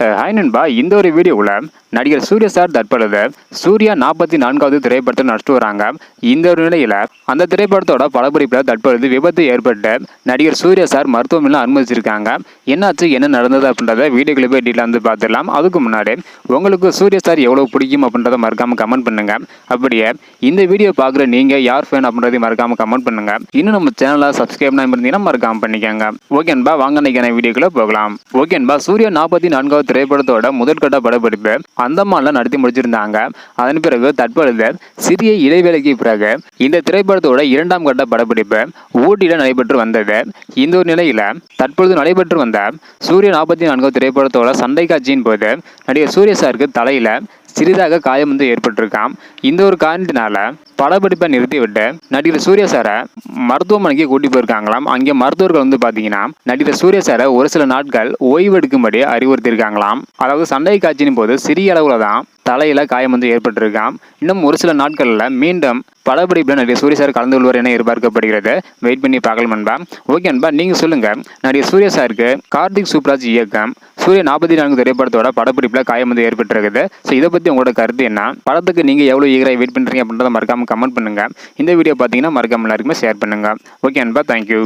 Hi நண்பா. இந்த ஒரு வீடியோவில் நடிகர் சூர்யா சார் தற்பொழுது சூர்யா நாற்பத்தி நான்காவது திரைப்படத்தை நடிச்சிட்டு வராங்க. இந்த ஒரு நிலையில் அந்த திரைப்படத்தோட படப்பிடிப்பில் தற்பொழுது விபத்து ஏற்பட்டு நடிகர் சூர்யா சார் மருத்துவமனையில் அனுமதிச்சிருக்காங்க. என்னாச்சு என்ன நடந்தது அப்படின்றத வீடியோக்குள்ள போய் டீட்டெயில் வந்து பார்த்துடலாம். அதுக்கு முன்னாடி உங்களுக்கு சூர்யா சார் எவ்வளோ பிடிக்கும் அப்படின்றத மறக்காமல் கமெண்ட் பண்ணுங்க. அப்படியே இந்த வீடியோ பார்க்குற நீங்கள் யார் ஃபேன் அப்படின்றதையும் மறக்காம கமெண்ட் பண்ணுங்க. இன்னும் நம்ம சேனலை சப்ஸ்கிரைப் இருந்தீங்கன்னா மறக்காம பண்ணிக்கோங்க. ஓகேன்பா வாங்க நினைக்கிற வீடியோக்குள்ளே போகலாம். ஓகேன்பா சூர்யா நாற்பத்தி நான்காவது திரைப்படத்தோட முதற்கட்ட படப்பிடிப்பு அந்தமான்ல நடத்தி முடிச்சிருந்தாங்க. அதன் பிறகு தற்பொழுது சிறிய இடைவேளைக்கு பிறகு இந்த திரைப்படத்தோட இரண்டாம் கட்ட படப்பிடிப்பு ஊட்டியில் நடைபெற்று வந்தது. இந்த ஒரு நிலையில தற்பொழுது நடைபெற்று வந்த சூரிய நாற்பத்தி நான்கு திரைப்படத்தோட சண்டை காட்சியின் போது நடிகர் சூரிய சாருக்கு தலையில சிறிதாக காயம் வந்து ஏற்பட்டிருக்காம். இந்த ஒரு காரணத்தினால படப்பிடிப்பை நிறுத்திவிட்டு நடிகர் சூர்யா சாரை மருத்துவமனைக்கு கூட்டி போயிருக்காங்களாம். அங்கே மருத்துவர்கள் வந்து பார்த்தீங்கன்னா நடிகர் சூர்யா சாரை ஒரு சில நாட்கள் ஓய்வெடுக்கும்படி அறிவுறுத்தியிருக்காங்களாம். அதாவது சண்டை காட்சியின் போது சிறிய அளவில் தான் தலையில் காயம் வந்து ஏற்பட்டிருக்காம். இன்னும் ஒரு சில நாட்களில் மீண்டும் படப்பிடிப்பில் நடிகர் சூர்யா சார் கலந்து கொள்வார் என எதிர்பார்க்கப்படுகிறது. வெயிட் பண்ணி பார்க்கலாம் நண்பா ஓகே நண்பா நீங்கள் சொல்லுங்கள் நடிகர் சூர்யா சாருக்கு கார்த்திக் சூப்ராஜ் இயக்கம். சூரிய நாற்பத்தி நான்கு திரைப்படத்தோட படப்பிடிப்பில் காயம் வந்து ஏற்பட்டிருக்குது. ஸோ இதை பற்றி உங்களோட கருத்து என்ன? படத்துக்கு நீங்கள் எவ்வளோ ஈகராக வெயிட் பண்ணுறீங்க அப்படின்றத மறக்காமல் கமெண்ட் பண்ணுங்கள் இந்த வீடியோ பார்த்தீங்கன்னா மறக்காமல் எல்லாருக்குமே ஷேர் பண்ணுங்கள் ஓகே நண்பா தேங்க்யூ